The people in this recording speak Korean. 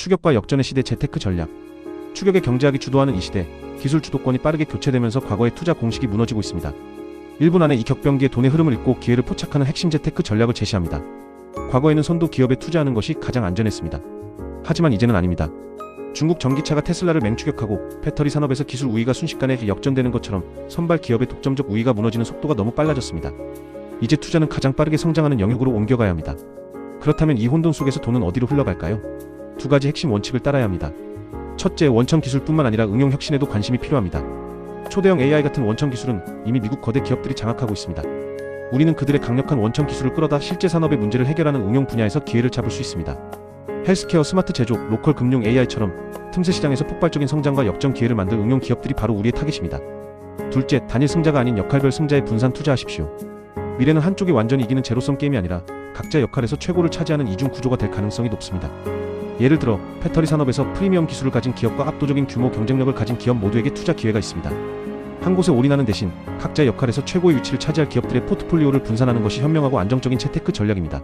추격과 역전의 시대 재테크 전략. 추격의 경제학이 주도하는 이 시대, 기술 주도권이 빠르게 교체되면서 과거의 투자 공식이 무너지고 있습니다. 1분 안에 이 격변기의 돈의 흐름을 읽고 기회를 포착하는 핵심 재테크 전략을 제시합니다. 과거에는 선도 기업에 투자하는 것이 가장 안전했습니다. 하지만 이제는 아닙니다. 중국 전기차가 테슬라를 맹추격하고 배터리 산업에서 기술 우위가 순식간에 역전되는 것처럼 선발 기업의 독점적 우위가 무너지는 속도가 너무 빨라졌습니다. 이제 투자는 가장 빠르게 성장하는 영역으로 옮겨가야 합니다. 그렇다면 이 혼돈 속에서 돈은 어디로 흘러갈까요? 두 가지 핵심 원칙을 따라야 합니다. 첫째, 원천 기술뿐만 아니라 응용 혁신에도 관심이 필요합니다. 초대형 AI 같은 원천 기술은 이미 미국 거대 기업들이 장악하고 있습니다. 우리는 그들의 강력한 원천 기술을 끌어다 실제 산업의 문제를 해결하는 응용 분야에서 기회를 잡을 수 있습니다. 헬스케어, 스마트 제조, 로컬 금융 AI처럼 틈새 시장에서 폭발적인 성장과 역전 기회를 만들 응용 기업들이 바로 우리의 타깃입니다. 둘째, 단일 승자가 아닌 역할별 승자에 분산 투자하십시오. 미래는 한쪽이 완전히 이기는 제로섬 게임이 아니라 각자 역할에서 최고를 차지하는 이중 구조가 될 가능성이 높습니다. 예를 들어 배터리 산업에서 프리미엄 기술을 가진 기업과 압도적인 규모 경쟁력을 가진 기업 모두에게 투자 기회가 있습니다. 한 곳에 올인하는 대신 각자의 역할에서 최고의 위치를 차지할 기업들의 포트폴리오를 분산하는 것이 현명하고 안정적인 채테크 전략입니다.